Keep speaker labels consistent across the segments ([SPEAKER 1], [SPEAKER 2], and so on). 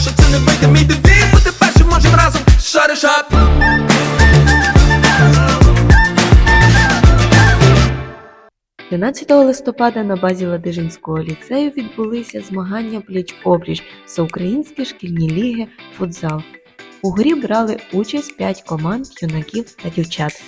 [SPEAKER 1] що це не вийде мій девіз Бути першим можем разом, шариш ап
[SPEAKER 2] 11 листопада на базі Ладижинського ліцею відбулися змагання пліч-опліч Всеукраїнські шкільні ліги футзал. У грі брали участь 5 команд юнаків та дівчат.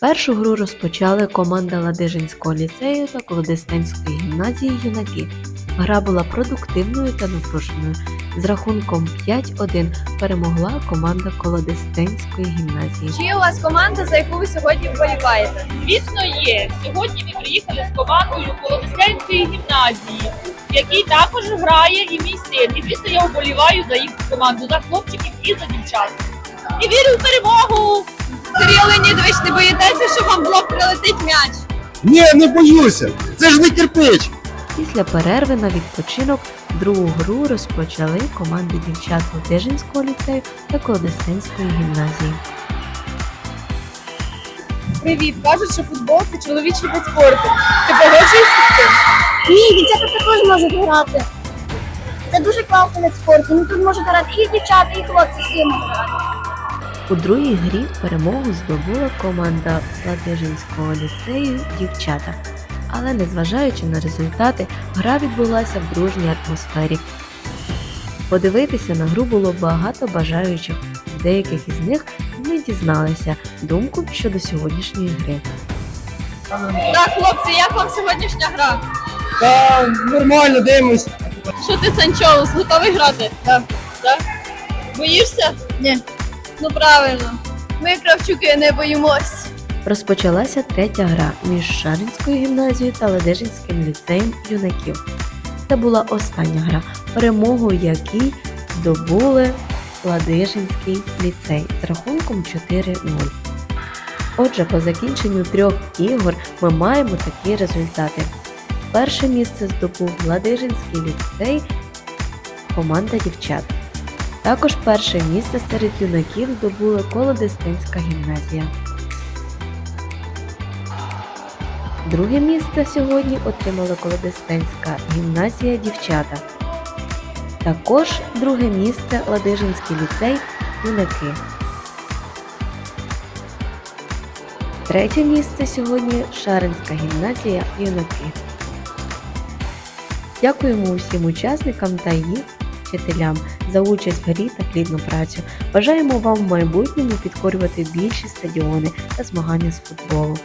[SPEAKER 2] Першу гру розпочали команда Ладижинського ліцею та Колодестенської гімназії юнаки. Гра була продуктивною та напруженою. З рахунком 5-1 перемогла команда Колодестенської гімназії.
[SPEAKER 3] Чи є у вас команда, за яку ви сьогодні вболіваєте?
[SPEAKER 4] Звісно, є. Сьогодні ми приїхали з командою Колодистенської гімназії, в якій також грає і мій син. І звісно, я вболіваю за їх команду, за хлопчиків і за дівчат. І вірю в перемогу!
[SPEAKER 3] Сергій Леонідович, не боїтеся, що вам в блок прилетить м'яч?
[SPEAKER 5] Ні, не боюся. Це ж не кирпич.
[SPEAKER 2] Після перерви на відпочинок другу гру розпочали команди дівчат Лодижинського ліцею та Колодестенської гімназії.
[SPEAKER 3] Привіт, кажуть, що футбол це чоловічий вид спорту. Ти погоджуєшся з цим?
[SPEAKER 6] Ні, дівчата також можуть грати. Це дуже класний вид спорту. Ну тут можуть грати і дівчата, і хлопці всі можуть грати.
[SPEAKER 2] У другій грі перемогу здобула команда Ладижинського ліцею дівчата. Але незважаючи на результати, гра відбулася в дружній атмосфері. Подивитися на гру було багато бажаючих. Деяких із них ми дізналися думку щодо сьогоднішньої гри.
[SPEAKER 3] Так, хлопці, як вам сьогоднішня гра?
[SPEAKER 5] Та нормально дивимось.
[SPEAKER 3] Що ти Санчоус, готовий грати? Так. Так? Боїшся? Ні. Ну правильно. Ми, кравчуки, не боїмось.
[SPEAKER 2] Розпочалася третя гра між Шаринською гімназією та Ладижинським ліцеєм юнаків. Це була остання гра, перемогу якій здобули Ладижинський ліцей з рахунком 4-0. Отже, по закінченню трьох ігор ми маємо такі результати. Перше місце здобув Ладижинський ліцей, команда дівчат. Також перше місце серед юнаків здобула Колодестинська гімназія. Друге місце сьогодні отримала Колодестенська гімназія дівчата. Також друге місце Ладижинський ліцей юнаки. Третє місце сьогодні Шаринська гімназія юнаки. Дякуємо усім учасникам та їх вчителям за участь в грі та плідну працю. Бажаємо вам в майбутньому підкорювати більші стадіони та змагання з футболу.